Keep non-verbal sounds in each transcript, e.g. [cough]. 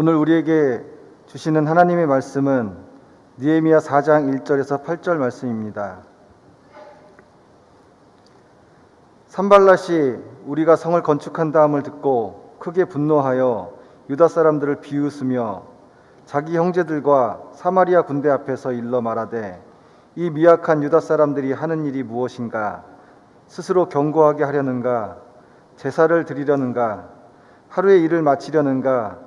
오늘 우리에게 주시는 하나님의 말씀은 니에미야 4장 1절에서 8절 말씀입니다. 산발랏이 우리가 성을 건축한 다음을 듣고 크게 분노하여 유다 사람들을 비웃으며 자기 형제들과 사마리아 군대 앞에서 일러 말하되 이 미약한 유다 사람들이 하는 일이 무엇인가? 스스로 경고하게 하려는가? 제사를 드리려는가? 하루의 일을 마치려는가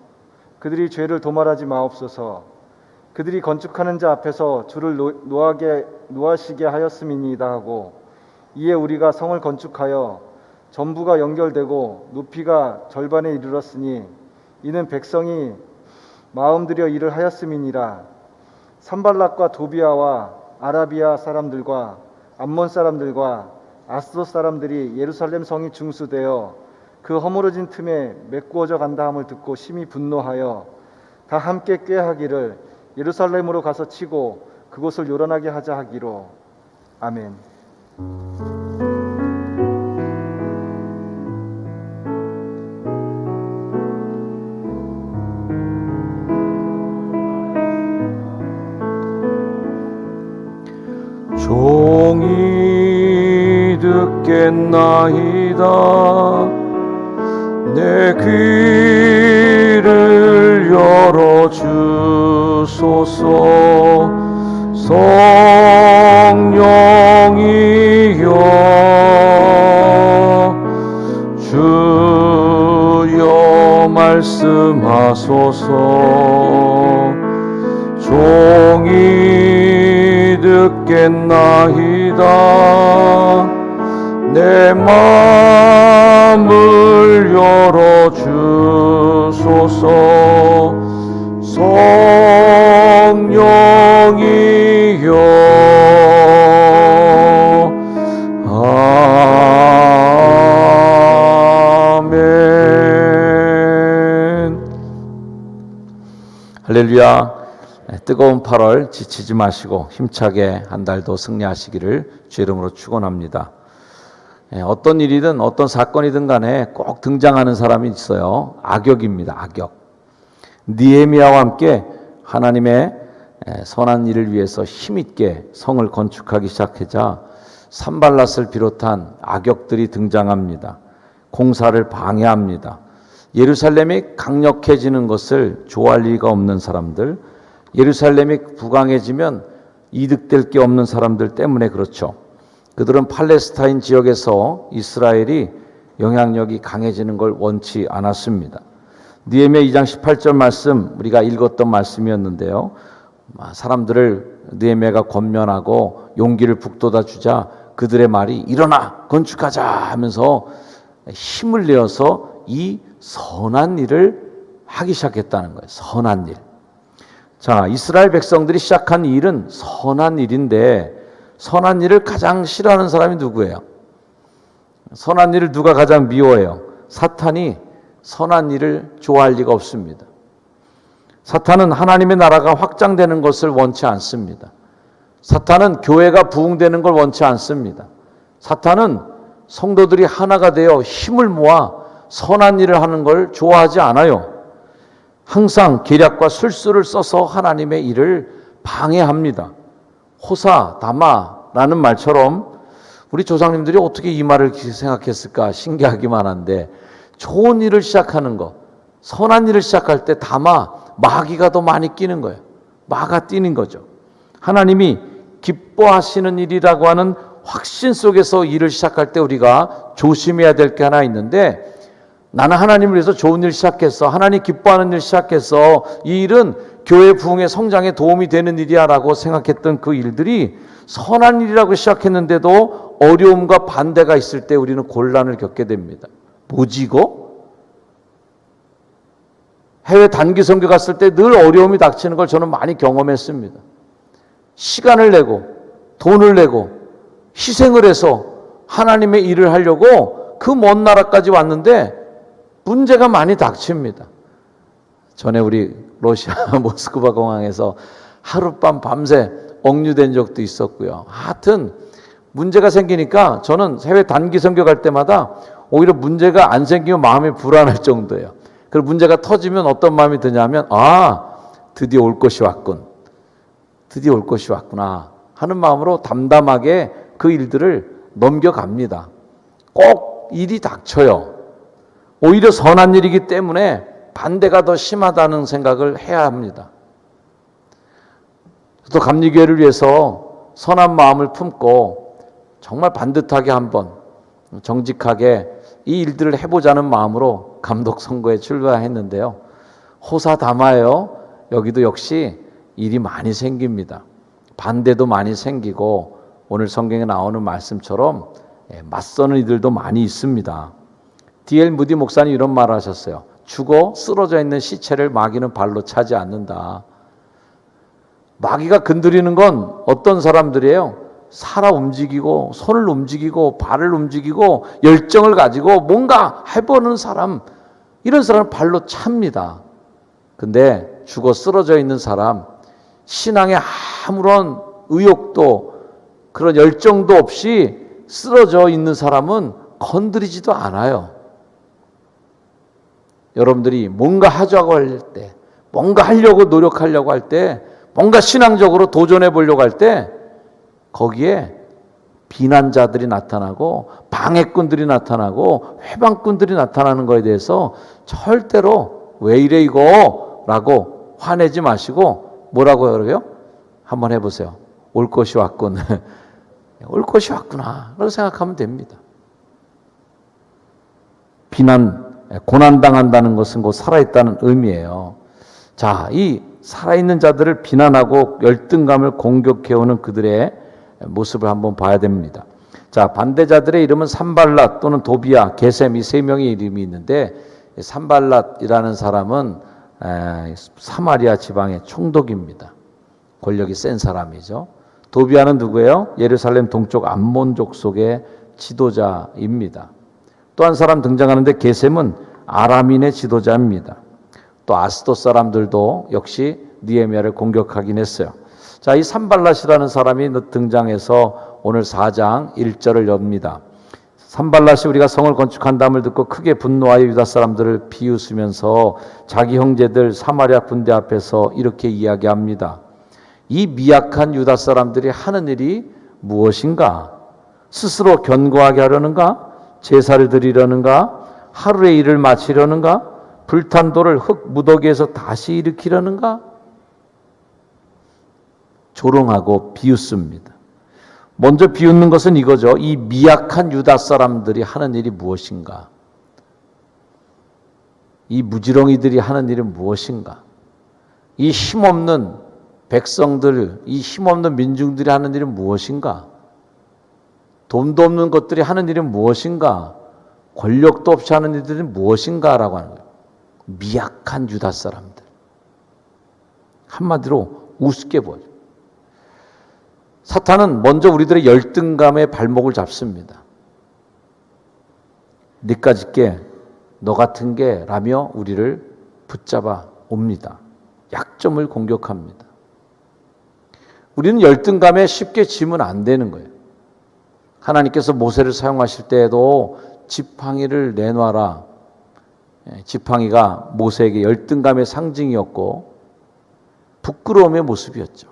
그들이 죄를 도말하지 마옵소서. 그들이 건축하는 자 앞에서 주를 노, 노하게 노하시게 하였음이니이다 하고 이에 우리가 성을 건축하여 전부가 연결되고 높이가 절반에 이르렀으니 이는 백성이 마음 들여 일을 하였음이니라. 산발락과 도비아와 아라비아 사람들과 암몬 사람들과 아스도 사람들이 예루살렘 성이 중수되어 그 허물어진 틈에 메꾸어져 간다 함을 듣고 심히 분노하여 다 함께 꾀하기를 예루살렘으로 가서 치고 그곳을 요란하게 하자 하기로 아멘. 종이 듣겠나이다 내 귀를 열어 주소서. 성령이여 주여 말씀하소서. 종이 듣겠나이다. 내마 음을 열어 주소서. 성령이여. 아멘. 할렐루야. 뜨거운 8월 지치지 마시고 힘차게 한 달도 승리하시기를 주 이름으로 축원합니다. 예, 어떤 일이든 어떤 사건이든 간에 꼭 등장하는 사람이 있어요. 악역입니다. 악역. 니에미아와 함께 하나님의 예, 선한 일을 위해서 힘있게 성을 건축하기 시작하자 산발랏을 비롯한 악역들이 등장합니다. 공사를 방해합니다. 예루살렘이 강력해지는 것을 좋아할 리가 없는 사람들, 예루살렘이 부강해지면 이득될 게 없는 사람들 때문에 그렇죠. 그들은 팔레스타인 지역에서 이스라엘이 영향력이 강해지는 걸 원치 않았습니다. 니에미야 2장 18절 말씀 우리가 읽었던 말씀이었는데요. 아, 사람들을 느헤미야가 권면하고 용기를 북돋아 주자 그들의 말이 일어나 건축하자 하면서 힘을 내어서 이 선한 일을 하기 시작했다는 거예요. 선한 일. 자, 이스라엘 백성들이 시작한 일은 선한 일인데 선한 일을 가장 싫어하는 사람이 누구예요? 선한 일을 누가 가장 미워해요? 사탄이 선한 일을 좋아할 리가 없습니다. 사탄은 하나님의 나라가 확장되는 것을 원치 않습니다. 사탄은 교회가 부흥되는 걸 원치 않습니다. 사탄은 성도들이 하나가 되어 힘을 모아 선한 일을 하는 걸 좋아하지 않아요. 항상 계략과 술수를 써서 하나님의 일을 방해합니다. 호사, 다마라는 말처럼 우리 조상님들이 어떻게 이 말을 생각했을까 신기하기만 한데 좋은 일을 시작하는 거, 선한 일을 시작할 때 다마, 마귀가 더 많이 끼는 거예요. 마가 뛰는 거죠. 하나님이 기뻐하시는 일이라고 하는 확신 속에서 일을 시작할 때 우리가 조심해야 될 게 하나 있는데 나는 하나님을 위해서 좋은 일 시작했어. 하나님 기뻐하는 일 시작했어. 이 일은 교회 부흥의 성장에 도움이 되는 일이야라고 생각했던 그 일들이 선한 일이라고 시작했는데도 어려움과 반대가 있을 때 우리는 곤란을 겪게 됩니다. 뭐지 이거? 해외 단기 선교 갔을 때 늘 어려움이 닥치는 걸 저는 많이 경험했습니다. 시간을 내고 돈을 내고 희생을 해서 하나님의 일을 하려고 그 먼 나라까지 왔는데 문제가 많이 닥칩니다. 전에 우리 러시아 [laughs] 모스크바 공항에서 하룻밤 밤새 억류된 적도 있었고요. 하여튼 문제가 생기니까 저는 해외 단기 선교 갈 때마다 오히려 문제가 안 생기면 마음이 불안할 정도예요. 그리고 문제가 터지면 어떤 마음이 드냐면 아 드디어 올 것이 왔군. 드디어 올 것이 왔구나 하는 마음으로 담담하게 그 일들을 넘겨갑니다. 꼭 일이 닥쳐요. 오히려 선한 일이기 때문에 반대가 더 심하다는 생각을 해야 합니다. 또 감리교회를 위해서 선한 마음을 품고 정말 반듯하게 한번 정직하게 이 일들을 해보자는 마음으로 감독 선거에 출마했는데요. 호사다마예요. 여기도 역시 일이 많이 생깁니다. 반대도 많이 생기고 오늘 성경에 나오는 말씀처럼 예, 맞서는 이들도 많이 있습니다. D.L. 무디 목사님 이런 말을 하셨어요. 죽어 쓰러져 있는 시체를 마귀는 발로 차지 않는다. 마귀가 건드리는 건 어떤 사람들이에요? 살아 움직이고 손을 움직이고 발을 움직이고 열정을 가지고 뭔가 해보는 사람 이런 사람은 발로 찹니다. 근데 죽어 쓰러져 있는 사람 신앙에 아무런 의욕도 그런 열정도 없이 쓰러져 있는 사람은 건드리지도 않아요. 여러분들이 뭔가 하자고 할 때, 뭔가 하려고 노력하려고 할 때, 뭔가 신앙적으로 도전해 보려고 할 때, 거기에 비난자들이 나타나고, 방해꾼들이 나타나고, 회방꾼들이 나타나는 것에 대해서 절대로 왜 이래 이거? 라고 화내지 마시고, 뭐라고 그러게요? 한번 해보세요. 올 것이 왔군. [laughs] 올 것이 왔구나. 라고 생각하면 됩니다. 비난, 고난당한다는 것은 곧 살아있다는 의미예요. 자, 이 살아있는 자들을 비난하고 열등감을 공격해오는 그들의 모습을 한번 봐야 됩니다. 자, 반대자들의 이름은 산발랏 또는 도비아, 게셈 이 세 명의 이름이 있는데 산발랏이라는 사람은 에, 사마리아 지방의 총독입니다. 권력이 센 사람이죠. 도비아는 누구예요? 예루살렘 동쪽 암몬족 속의 지도자입니다. 또 한 사람 등장하는데 게셈은 아람인의 지도자입니다. 또 아스도 사람들도 역시 니에미아를 공격하긴 했어요. 자, 이 산발랏이라는 사람이 등장해서 오늘 4장 1절을 엽니다. 산발랏이 우리가 성을 건축한다음을 듣고 크게 분노하여 유다 사람들을 비웃으면서 자기 형제들 사마리아 군대 앞에서 이렇게 이야기합니다. 이 미약한 유다 사람들이 하는 일이 무엇인가? 스스로 견고하게 하려는가? 제사를 드리려는가? 하루의 일을 마치려는가? 불탄 돌을 흙 무더기에서 다시 일으키려는가? 조롱하고 비웃습니다. 먼저 비웃는 것은 이거죠. 이 미약한 유다 사람들이 하는 일이 무엇인가? 이 무지렁이들이 하는 일은 무엇인가? 이 힘없는 백성들, 이 힘없는 민중들이 하는 일은 무엇인가? 돈도 없는 것들이 하는 일은 무엇인가? 권력도 없이 하는 일들이 무엇인가라고 하는 거예요. 미약한 유다 사람들. 한마디로 우습게 보여요. 사탄은 먼저 우리들의 열등감에 발목을 잡습니다. 니까짓 게 너 같은 게 라며 우리를 붙잡아 옵니다. 약점을 공격합니다. 우리는 열등감에 쉽게 지면 안 되는 거예요. 하나님께서 모세를 사용하실 때에도 지팡이를 내놔라. 예, 지팡이가 모세에게 열등감의 상징이었고 부끄러움의 모습이었죠.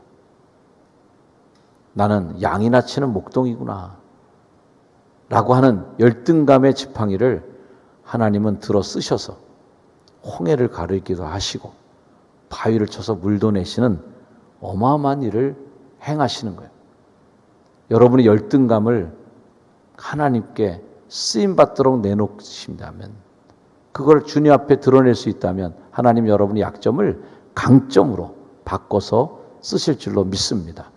나는 양이나 치는 목동이구나. 라고 하는 열등감의 지팡이를 하나님은 들어 쓰셔서 홍해를 가르기도 하시고 바위를 쳐서 물도 내시는 어마어마한 일을 행하시는 거예요. 여러분의 열등감을 하나님께 쓰임 받도록 내놓으신다면 그걸 주님 앞에 드러낼 수 있다면 하나님 여러분의 약점을 강점으로 바꿔서 쓰실 줄로 믿습니다.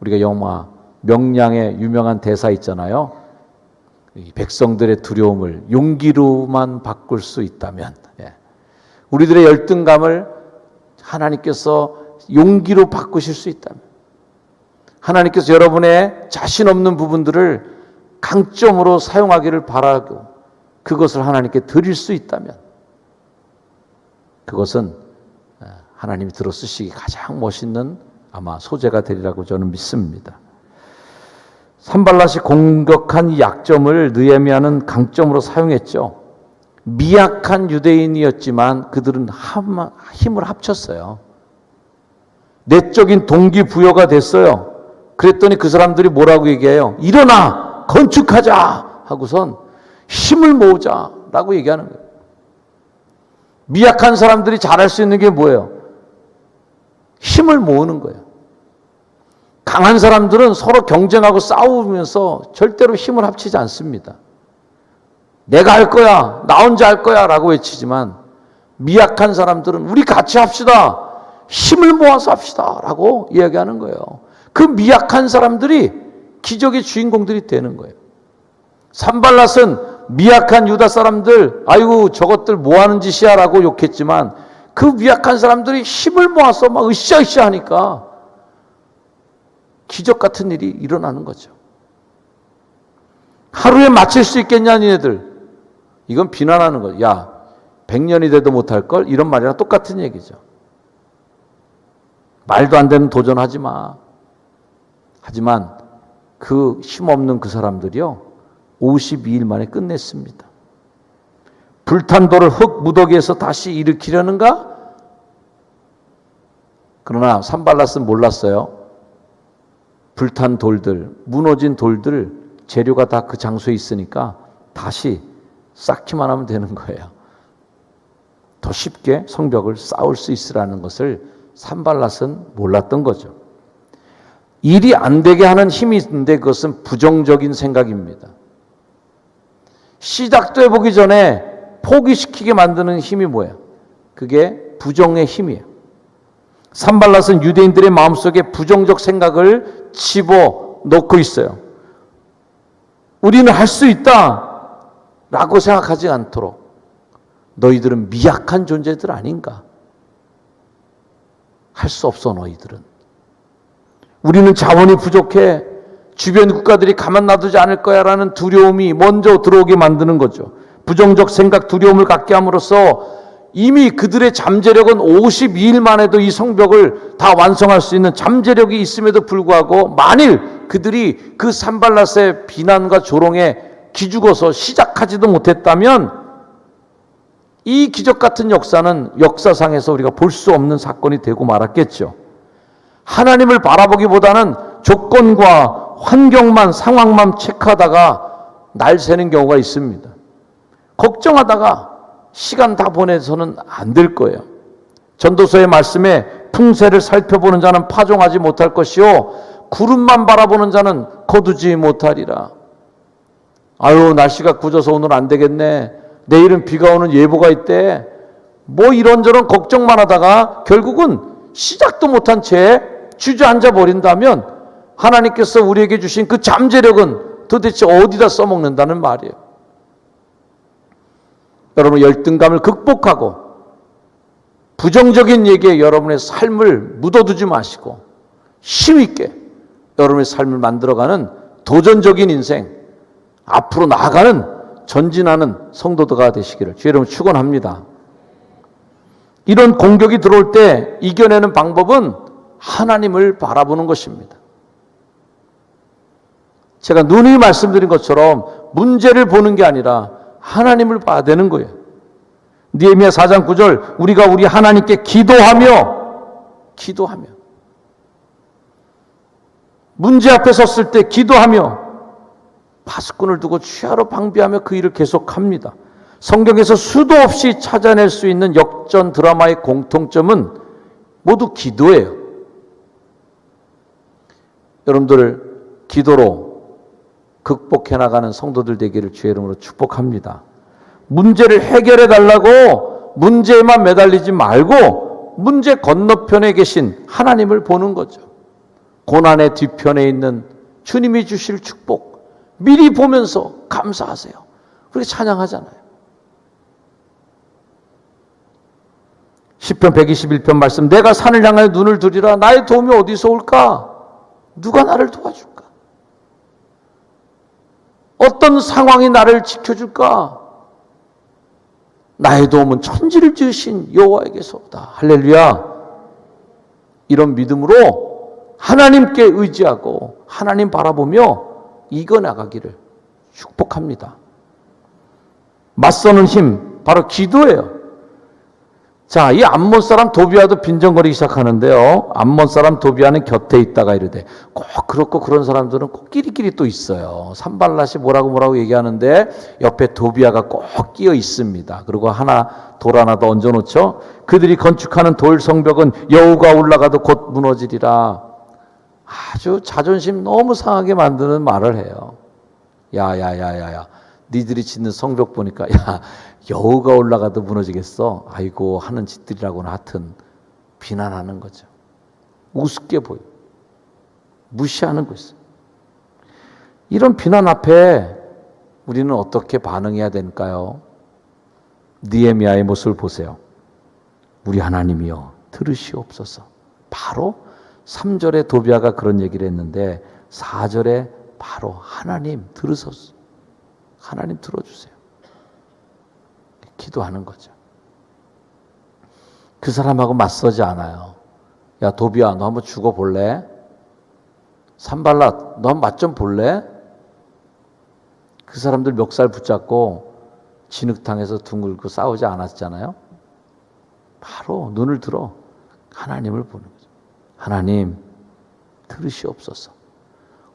우리가 영화 명량의 유명한 대사 있잖아요. 백성들의 두려움을 용기로만 바꿀 수 있다면 예. 우리들의 열등감을 하나님께서 용기로 바꾸실 수 있다면 하나님께서 여러분의 자신 없는 부분들을 강점으로 사용하기를 바라고 그것을 하나님께 드릴 수 있다면 그것은 어, 하나님이 들어 쓰시기 가장 멋있는 아마 소재가 되리라고 저는 믿습니다. 산발랏이 공격한 이 약점을 느헤미야는 강점으로 사용했죠. 미약한 유대인이었지만 그들은 함- 힘을 합쳤어요. 내적인 동기부여가 됐어요. 그랬더니 그 사람들이 뭐라고 얘기해요? 일어나! 건축하자! 하고선 힘을 모으자라고 얘기하는 거예요. 미약한 사람들이 잘할 수 있는 게 뭐예요? 힘을 모으는 거예요. 강한 사람들은 서로 경쟁하고 싸우면서 절대로 힘을 합치지 않습니다. 내가 할 거야, 나 혼자 할 거야 라고 외치지만 미약한 사람들은 우리 같이 합시다. 힘을 모아서 합시다. 라고 이야기하는 거예요. 그 미약한 사람들이 기적의 주인공들이 되는 거예요. 산발랏은 미약한 유다 사람들, 아이고 저것들 뭐 하는 짓이야 라고 욕했지만 그 미약한 사람들이 힘을 모아서 막 으쌰으쌰 하니까 기적 같은 일이 일어나는 거죠. 하루에 마칠 수 있겠냐, 니네들. 이건 비난하는 거예요. 야, 100년이 돼도 못할 걸? 이런 말이랑 똑같은 얘기죠. 말도 안 되는 도전하지 마. 하지만 그 힘없는 그 사람들이요. 52일 만에 끝냈습니다. 불탄 돌을 흙 무더기에서 다시 일으키려는가? 그러나 산발랏은 몰랐어요. 불탄 돌들, 무너진 돌들 재료가 다 그 장소에 있으니까 다시 쌓기만 하면 되는 거예요. 더 쉽게 성벽을 쌓을 수 있으라는 것을 산발랏은 몰랐던 거죠. 일이 안 되게 하는 힘이 있는데 그것은 부정적인 생각입니다. 시작도 해보기 전에 포기시키게 만드는 힘이 뭐예요? 그게 부정의 힘이에요. 산발랏은 유대인들의 마음속에 부정적 생각을 집어 넣고 있어요. 우리는 할 수 있다! 라고 생각하지 않도록 너희들은 미약한 존재들 아닌가? 할 수 없어, 너희들은. 우리는 자원이 부족해. 주변 국가들이 가만 놔두지 않을 거야 라는 두려움이 먼저 들어오게 만드는 거죠. 부정적 생각, 두려움을 갖게 함으로써 이미 그들의 잠재력은 52일 만에도 이 성벽을 다 완성할 수 있는 잠재력이 있음에도 불구하고 만일 그들이 그 산발랏의 비난과 조롱에 기죽어서 시작하지도 못했다면 이 기적 같은 역사는 역사상에서 우리가 볼 수 없는 사건이 되고 말았겠죠. 하나님을 바라보기보다는 조건과 환경만 상황만 체크하다가 날 새는 경우가 있습니다. 걱정하다가 시간 다 보내서는 안 될 거예요. 전도서의 말씀에 풍세를 살펴보는 자는 파종하지 못할 것이요 구름만 바라보는 자는 거두지 못하리라. 아유 날씨가 굳어서 오늘 안 되겠네. 내일은 비가 오는 예보가 있대. 뭐 이런저런 걱정만 하다가 결국은 시작도 못한 채 주저앉아 버린다면 하나님께서 우리에게 주신 그 잠재력은 도대체 어디다 써먹는다는 말이에요. 여러분 열등감을 극복하고 부정적인 얘기에 여러분의 삶을 묻어두지 마시고 힘있게 여러분의 삶을 만들어가는 도전적인 인생 앞으로 나아가는 전진하는 성도들가 되시기를 주의 이름으로 축원합니다. 이런 공격이 들어올 때 이겨내는 방법은 하나님을 바라보는 것입니다. 제가 누누이 말씀드린 것처럼 문제를 보는 게 아니라 하나님을 봐야 되는 거예요. 니에미야 4장 9절 우리가 우리 하나님께 기도하며 기도하며 문제 앞에 섰을 때 기도하며 파수꾼을 두고 취하러 방비하며 그 일을 계속합니다. 성경에서 수도 없이 찾아낼 수 있는 역전 드라마의 공통점은 모두 기도예요. 여러분들 기도로 극복해 나가는 성도들 되기를 주의 이름으로 축복합니다. 문제를 해결해 달라고 문제에만 매달리지 말고 문제 건너편에 계신 하나님을 보는 거죠. 고난의 뒤편에 있는 주님이 주실 축복 미리 보면서 감사하세요. 그렇게 찬양하잖아요. 10편 121편 말씀 내가 산을 향하여 눈을 들이라 나의 도움이 어디서 올까? 누가 나를 도와줄까? 어떤 상황이 나를 지켜줄까? 나의 도움은 천지를 지으신 여호와에게서다. 할렐루야. 이런 믿음으로 하나님께 의지하고 하나님 바라보며 이겨 나가기를 축복합니다. 맞서는 힘 바로 기도예요. 자, 이 암몬 사람 도비아도 빈정거리기 시작하는데요. 암몬 사람 도비아는 곁에 있다가 이르되 꼭 그렇고 그런 사람들은 꼭 끼리끼리 또 있어요. 산발랏이 뭐라고 뭐라고 얘기하는데 옆에 도비아가 꼭 끼어 있습니다. 그리고 하나 돌 하나 더 얹어 놓죠. 그들이 건축하는 돌 성벽은 여우가 올라가도 곧 무너지리라. 아주 자존심 너무 상하게 만드는 말을 해요. 야야야야야. 니들이 짓는 성벽 보니까 야 여우가 올라가도 무너지겠어. 아이고 하는 짓들이라고는 하여튼 비난하는 거죠. 우습게 보여. 무시하는 것이. 이런 비난 앞에 우리는 어떻게 반응해야 될까요? 니에미아의 모습을 보세요. 우리 하나님이여 들으시옵소서. 바로 3절에 도비아가 그런 얘기를 했는데 4절에 바로 하나님 들으소서. 하나님 들어주세요. 기도하는 거죠. 그 사람하고 맞서지 않아요. 야, 도비야, 너 한번 죽어볼래? 산발랏, 너맛 좀 볼래? 그 사람들 멱살 붙잡고 진흙탕에서 둥글고 싸우지 않았잖아요? 바로 눈을 들어 하나님을 보는 거죠. 하나님, 들으시옵소서.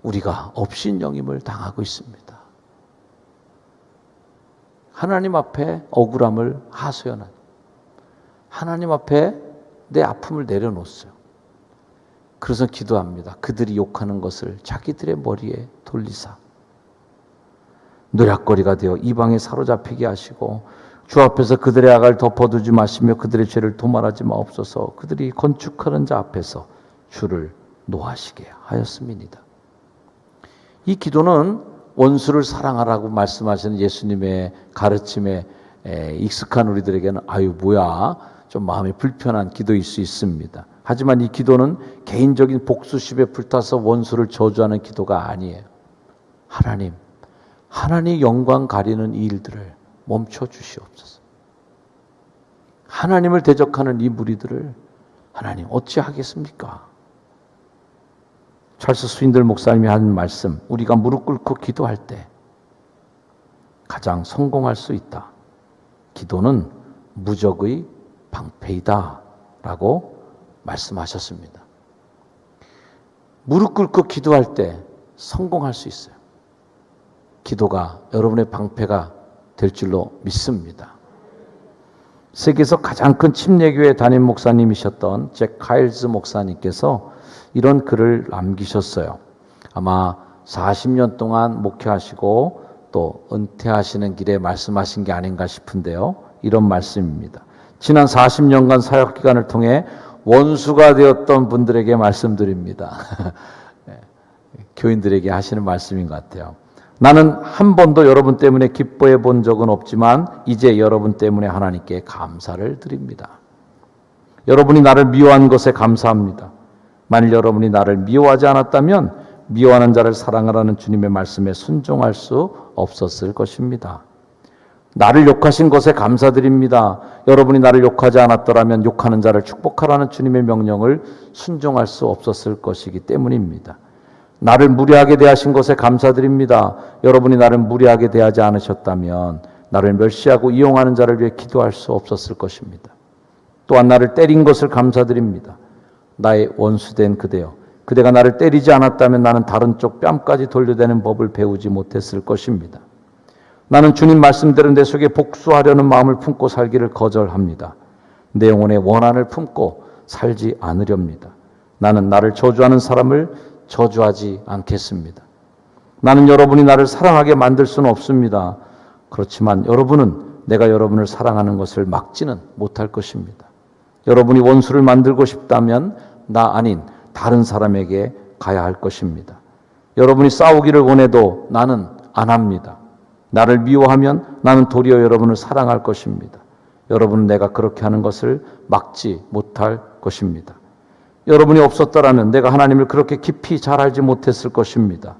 우리가 업신영임을 당하고 있습니다. 하나님 앞에 억울함을 하소연한 하나님 앞에 내 아픔을 내려놓았어요. 그래서 기도합니다. 그들이 욕하는 것을 자기들의 머리에 돌리사 노략거리가 되어 이방에 사로잡히게 하시고 주 앞에서 그들의 악을 덮어두지 마시며 그들의 죄를 도말하지 마옵소서 그들이 건축하는 자 앞에서 주를 노하시게 하였음이니이다. 이 기도는 원수를 사랑하라고 말씀하시는 예수님의 가르침에 에, 익숙한 우리들에게는 아유 뭐야 좀 마음이 불편한 기도일 수 있습니다. 하지만 이 기도는 개인적인 복수심에 불타서 원수를 저주하는 기도가 아니에요. 하나님, 하나님 영광 가리는 이 일들을 멈춰 주시옵소서. 하나님을 대적하는 이 무리들을 하나님 어찌 하겠습니까? 찰스 스윈들 목사님이 한 말씀, 우리가 무릎 꿇고 기도할 때 가장 성공할 수 있다. 기도는 무적의 방패이다. 라고 말씀하셨습니다. 무릎 꿇고 기도할 때 성공할 수 있어요. 기도가 여러분의 방패가 될 줄로 믿습니다. 세계에서 가장 큰 침례교회 담임 목사님이셨던 잭 카일즈 목사님께서 이런 글을 남기셨어요. 아마 40년 동안 목회하시고 또 은퇴하시는 길에 말씀하신 게 아닌가 싶은데요. 이런 말씀입니다. 지난 40년간 사역 기간을 통해 원수가 되었던 분들에게 말씀드립니다. [laughs] 네, 교인들에게 하시는 말씀인 것 같아요. 나는 한 번도 여러분 때문에 기뻐해 본 적은 없지만 이제 여러분 때문에 하나님께 감사를 드립니다. 여러분이 나를 미워한 것에 감사합니다. 만일 여러분이 나를 미워하지 않았다면 미워하는 자를 사랑하라는 주님의 말씀에 순종할 수 없었을 것입니다. 나를 욕하신 것에 감사드립니다. 여러분이 나를 욕하지 않았더라면 욕하는 자를 축복하라는 주님의 명령을 순종할 수 없었을 것이기 때문입니다. 나를 무례하게 대하신 것에 감사드립니다. 여러분이 나를 무례하게 대하지 않으셨다면 나를 멸시하고 이용하는 자를 위해 기도할 수 없었을 것입니다. 또한 나를 때린 것을 감사드립니다. 나의 원수된 그대여. 그대가 나를 때리지 않았다면 나는 다른 쪽 뺨까지 돌려대는 법을 배우지 못했을 것입니다. 나는 주님 말씀대로 내 속에 복수하려는 마음을 품고 살기를 거절합니다. 내 영혼에 원한을 품고 살지 않으렵니다. 나는 나를 저주하는 사람을 저주하지 않겠습니다. 나는 여러분이 나를 사랑하게 만들 수는 없습니다. 그렇지만 여러분은 내가 여러분을 사랑하는 것을 막지는 못할 것입니다. 여러분이 원수를 만들고 싶다면 나 아닌 다른 사람에게 가야 할 것입니다. 여러분이 싸우기를 원해도 나는 안 합니다. 나를 미워하면 나는 도리어 여러분을 사랑할 것입니다. 여러분은 내가 그렇게 하는 것을 막지 못할 것입니다. 여러분이 없었더라면 내가 하나님을 그렇게 깊이 잘 알지 못했을 것입니다.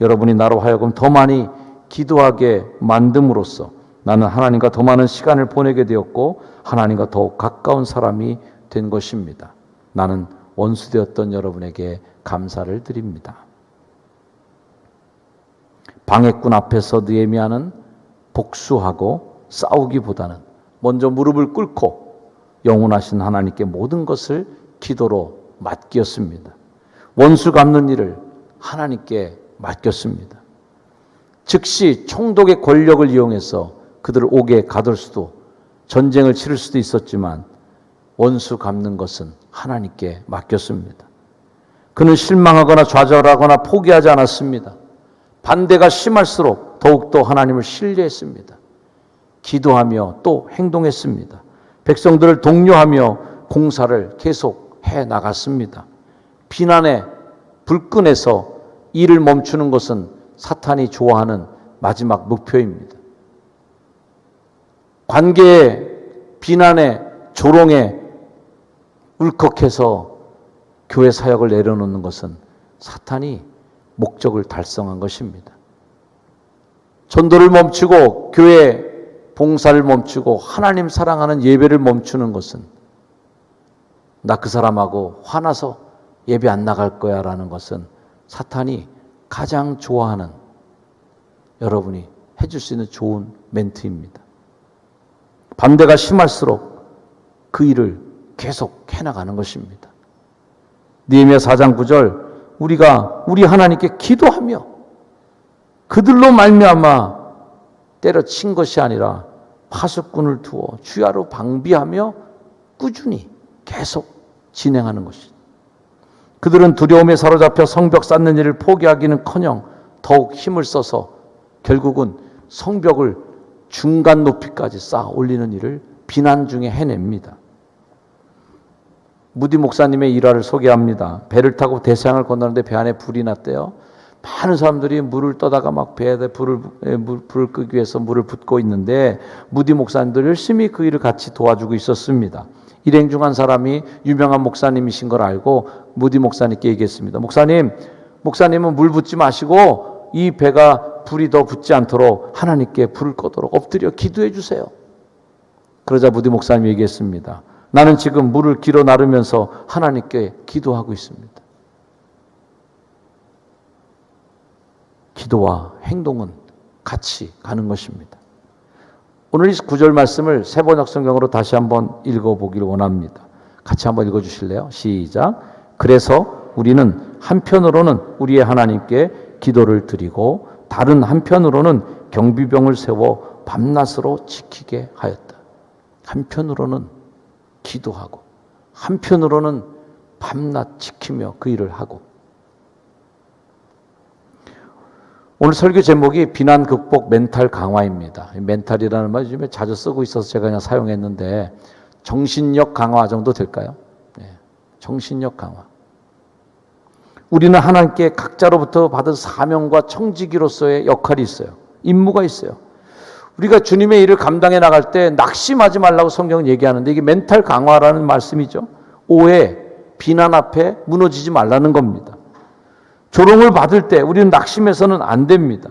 여러분이 나로 하여금 더 많이 기도하게 만듦으로써 나는 하나님과 더 많은 시간을 보내게 되었고 하나님과 더욱 가까운 사람이 된 것입니다. 나는 원수되었던 여러분에게 감사를 드립니다. 방해꾼 앞에서 느헤미야는 복수하고 싸우기보다는 먼저 무릎을 꿇고 영원하신 하나님께 모든 것을 기도로 맡겼습니다. 원수 갚는 일을 하나님께 맡겼습니다. 즉시 총독의 권력을 이용해서 그들을 옥에 가둘 수도 전쟁을 치를 수도 있었지만 원수 갚는 것은 하나님께 맡겼습니다. 그는 실망하거나 좌절하거나 포기하지 않았습니다. 반대가 심할수록 더욱더 하나님을 신뢰했습니다. 기도하며 또 행동했습니다. 백성들을 독려하며 공사를 계속 해 나갔습니다. 비난의 불끈에서 일을 멈추는 것은 사탄이 좋아하는 마지막 목표입니다. 관계의 비난의 조롱에 울컥해서 교회 사역을 내려놓는 것은 사탄이 목적을 달성한 것입니다. 전도를 멈추고 교회 봉사를 멈추고 하나님 사랑하는 예배를 멈추는 것은 나 그 사람하고 화나서 예배 안 나갈 거야 라는 것은 사탄이 가장 좋아하는 여러분이 해줄 수 있는 좋은 멘트입니다. 반대가 심할수록 그 일을 계속 해나가는 것입니다. 니에미야 4장 9절 우리가 우리 하나님께 기도하며 그들로 말미암아 때려친 것이 아니라 파수꾼을 두어 주야로 방비하며 꾸준히 계속 진행하는 것이다. 그들은 두려움에 사로잡혀 성벽 쌓는 일을 포기하기는커녕 더욱 힘을 써서 결국은 성벽을 중간 높이까지 쌓아 올리는 일을 비난 중에 해냅니다. 무디 목사님의 일화를 소개합니다. 배를 타고 대서양을 건너는데 배 안에 불이 났대요. 많은 사람들이 물을 떠다가 막 배에 불을, 불을 끄기 위해서 물을 붓고 있는데 무디 목사님들 열심히 그 일을 같이 도와주고 있었습니다. 일행 중 한 사람이 유명한 목사님이신 걸 알고 무디 목사님께 얘기했습니다. 목사님, 목사님은 물 붓지 마시고 이 배가 불이 더 붙지 않도록 하나님께 불을 꺼도록 엎드려 기도해 주세요. 그러자 무디 목사님이 얘기했습니다. 나는 지금 물을 길어 나르면서 하나님께 기도하고 있습니다. 기도와 행동은 같이 가는 것입니다. 오늘 이 구절 말씀을 세번역 성경으로 다시 한번 읽어보기를 원합니다. 같이 한번 읽어주실래요? 시작. 그래서 우리는 한편으로는 우리의 하나님께 기도를 드리고 다른 한편으로는 경비병을 세워 밤낮으로 지키게 하였다. 한편으로는 기도하고 한편으로는 밤낮 지키며 그 일을 하고 오늘 설교 제목이 비난 극복 멘탈 강화입니다. 멘탈이라는 말 요즘에 자주 쓰고 있어서 제가 그냥 사용했는데 정신력 강화 정도 될까요? 네, 정신력 강화. 우리는 하나님께 각자로부터 받은 사명과 청지기로서의 역할이 있어요. 임무가 있어요. 우리가 주님의 일을 감당해 나갈 때 낙심하지 말라고 성경은 얘기하는데 이게 멘탈 강화라는 말씀이죠. 오해, 비난 앞에 무너지지 말라는 겁니다. 조롱을 받을 때 우리는 낙심해서는 안 됩니다.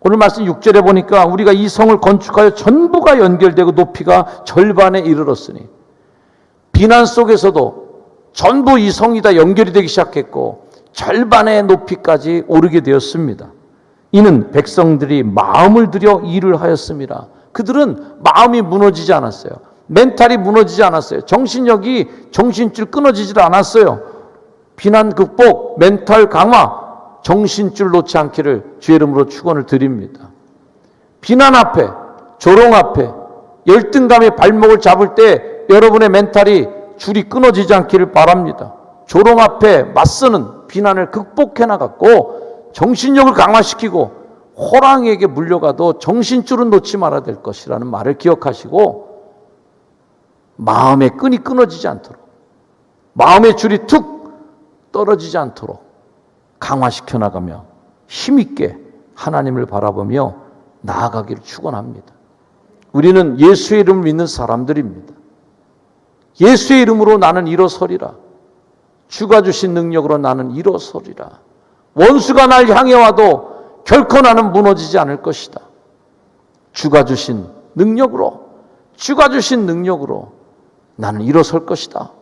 오늘 말씀 6절에 보니까 우리가 이 성을 건축하여 전부가 연결되고 높이가 절반에 이르렀으니 비난 속에서도 전부 이 성이 다 연결이 되기 시작했고 절반의 높이까지 오르게 되었습니다. 이는 백성들이 마음을 들여 일을 하였습니다. 그들은 마음이 무너지지 않았어요. 멘탈이 무너지지 않았어요. 정신력이 정신줄 끊어지질 않았어요. 비난 극복, 멘탈 강화, 정신줄 놓지 않기를 주의 이름으로 축원을 드립니다. 비난 앞에, 조롱 앞에, 열등감의 발목을 잡을 때 여러분의 멘탈이 줄이 끊어지지 않기를 바랍니다. 조롱 앞에 맞서는 비난을 극복해 나갔고 정신력을 강화시키고 호랑이에게 물려가도 정신줄은 놓지 말아야 될 것이라는 말을 기억하시고 마음의 끈이 끊어지지 않도록 마음의 줄이 툭 떨어지지 않도록 강화시켜 나가며 힘있게 하나님을 바라보며 나아가기를 축원합니다. 우리는 예수의 이름을 믿는 사람들입니다. 예수의 이름으로 나는 일어서리라. 주가 주신 능력으로 나는 일어서리라. 원수가 날 향해 와도 결코 나는 무너지지 않을 것이다. 주가 주신 능력으로, 주가 주신 능력으로 나는 일어설 것이다.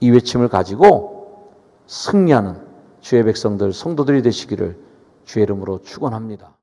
이 외침을 가지고 승리하는 주의 백성들, 성도들이 되시기를 주의 이름으로 축원합니다.